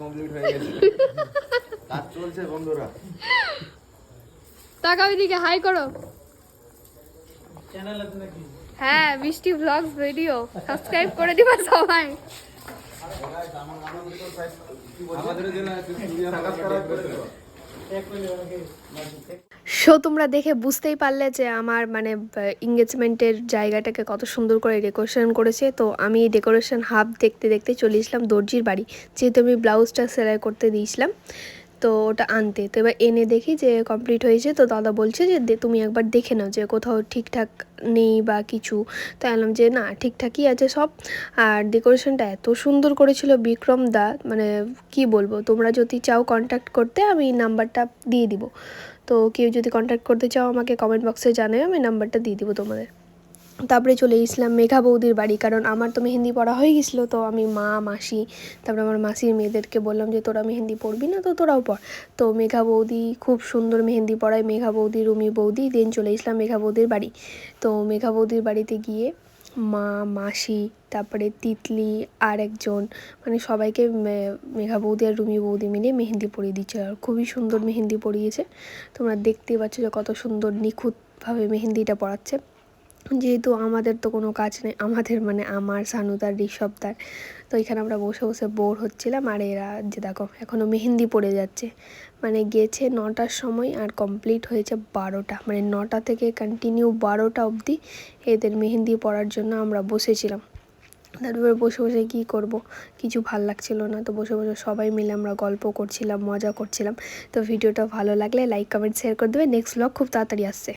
Complete হয়ে গেছে। কাজ চলছে বন্ধুরা। তাকাও এদিকে হাই করো। হ্যাঁ বৃষ্টি ব্লগস ভিডিও সাবস্ক্রাইব করে দিবা সবাই। আমাদের জন্য সাবস্ক্রাইব করে দেবো সো তোমরা দেখে বুঝতেই পারলে যে আমার মানে এঙ্গেজমেন্টের জায়গাটাকে কত সুন্দর করে ডেকোরেশন করেছে। তো আমি ডেকোরেশন হাফ দেখতে দেখতে চলে এসলাম দর্জির বাড়ি। যেহেতু আমি ব্লাউজটা সেলাই করতে দিয়েছিলাম। তো ওটা আনতে। তো এবার এনে দেখি যে কমপ্লিট হয়েছে। তো দাদা বলছে যে তুমি একবার দেখে নাও যে কোথাও ঠিকঠাক নেই বা কিছু। তো বললাম যে না, ঠিকঠাকই আছে সব। আর ডেকোরেশনটা এত সুন্দর করেছিল বিক্রম দা। মানে কি বলব, তোমরা যদি চাও কন্ট্যাক্ট করতে, আমি নাম্বারটা দিয়ে দিব। তো কেউ যদি কন্ট্যাক্ট করতে চাও, আমাকে কমেন্ট বক্সে জানাও আমি নাম্বারটা দিয়ে দিব তোমাদের। তারপরে চলে গেছিলাম মেঘা বৌদির বাড়ি, কারণ আমার তো মেহেন্দি পড়া হয়ে গেছিল, তো আমি মা, মাসি, তারপরে আমার মাসির মেয়েদেরকে বললাম যে, তোরা মেহেন্দি পড়বি না তো তোরাও পড়। তো মেঘা বৌদি খুব সুন্দর মেহেন্দি পড়ায়, মেঘা বৌদি, রুমি বৌদি দেন চলে গেছিলাম মেঘা বৌদির বাড়ি। তো মেঘা বৌদির বাড়িতে গিয়ে মা, মাসি, তারপরে তিতলি আর একজন মানে সবাইকে মেঘা বৌদি আর রুমি বৌদি মিলে মেহেন্দি পরিয়ে দিচ্ছে, আর খুবই সুন্দর মেহেন্দি পরিয়েছে। তোমরা দেখতেই পাচ্ছ যে কত সুন্দর নিখুঁতভাবে মেহেন্দিটা পড়াচ্ছে। যেহেতু আমাদের তো কোনো কাজ নেই, আমাদের মানে আমার সানুদার ঋষভদার তো এখানে আমরা বসে বসে বোর হচ্ছিলাম আর এরা যে দেখো এখনও মেহেন্দি পড়ে যাচ্ছে। মানে গেছে নটার সময় আর কমপ্লিট হয়েছে বারোটা। মানে নটা থেকে কন্টিনিউ বারোটা অবধি এদের মেহেন্দি পড়ার জন্য আমরা বসেছিলাম। তারপরে বসে বসে কী করব? কিছু ভালো লাগছিল না, তো বসে বসে সবাই মিলে আমরা গল্প করছিলাম, মজা করছিলাম। তো ভিডিওটা ভালো লাগলে লাইক কমেন্ট শেয়ার করে দেবে। নেক্সট ব্লগ খুব তাড়াতাড়ি আসছে।